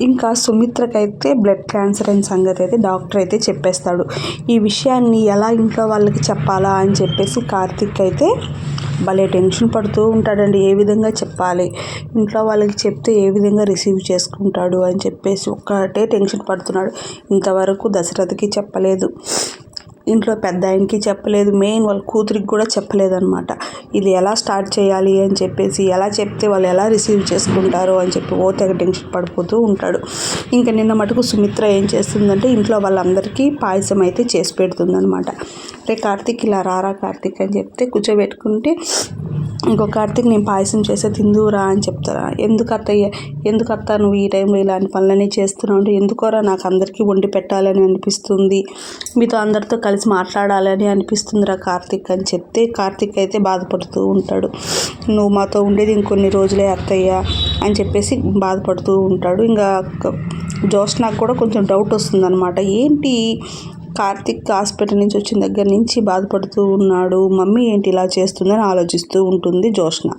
ఇంకా సుమిత్రకైతే blood cancer అయిన సంగతి అయితే డాక్టర్ అయితే చెప్పేస్తాడు. ఈ విషయాన్ని ఎలా ఇంట్లో వాళ్ళకి చెప్పాలా అని చెప్పేసి కార్తిక్ అయితే భలే టెన్షన్ పడుతూ ఉంటాడండి. ఏ విధంగా చెప్పాలి? ఇంట్లో వాళ్ళకి చెప్తే ఏ విధంగా రిసీవ్ చేసుకుంటాడు అని చెప్పేసి ఒక్కటే టెన్షన్ పడుతున్నాడు. ఇంతవరకు దశరథకి చెప్పలేదు. ఇంట్లో పెద్ద ఆయనకి చెప్పలేదు. మెయిన్ వాళ్ళ కూతురికి కూడా చెప్పలేదన్నమాట. ఇది ఎలా స్టార్ట్ చేయాలి అని చెప్పేసి ఎలా చెప్తే వాళ్ళు ఎలా రిసీవ్ చేసుకుంటారు అని చెప్పి ఓ తెగ టెన్షన్ పడిపోతూ ఉంటాడు. ఇంకా నిన్న మటుకు సుమిత్ర ఏం చేస్తుందంటే ఇంట్లో వాళ్ళందరికీ పాయసం అయితే చేసి పెడుతుందనమాట రే కార్తీక్ ఇలా రారా కార్తీక్ అని చెప్తే కూర్చోబెట్టుకుంటే ఇంకో కార్తీక్ నేను పాయసం చేస్తే తిందువురా అని చెప్తారా? ఎందుకు అత్తయ్య? ఎందుకు అత్త? నువ్వు ఈ టైంలో ఇలాంటి పనులన్నీ చేస్తున్నావు అంటే ఎందుకోరా నాకు అందరికీ వండి పెట్టాలని అనిపిస్తుంది? మీతో అందరితో కలిసి మాట్లాడాలని అనిపిస్తుందిరా కార్తీక్ అని చెప్తే కార్తీక్ అయితే బాధపడుతూ ఉంటాడు. నువ్వు మాతో ఉండేది ఇంకొన్ని రోజులే అత్తయ్య అని చెప్పేసి బాధపడుతూ ఉంటాడు. ఇంకా జోష్నాకు కూడా కొంచెం డౌట్ వస్తుందన్నమాట. ఏంటి? కార్తిక్ హాస్పిటల్ నుంచి వచ్చిన దగ్గర నుంచి బాధపడుతూ ఉన్నాడు. మమ్మీ ఏంటి ఇలా చేస్తుందని ఆలోచిస్తూ ఉంటుంది జోష్న.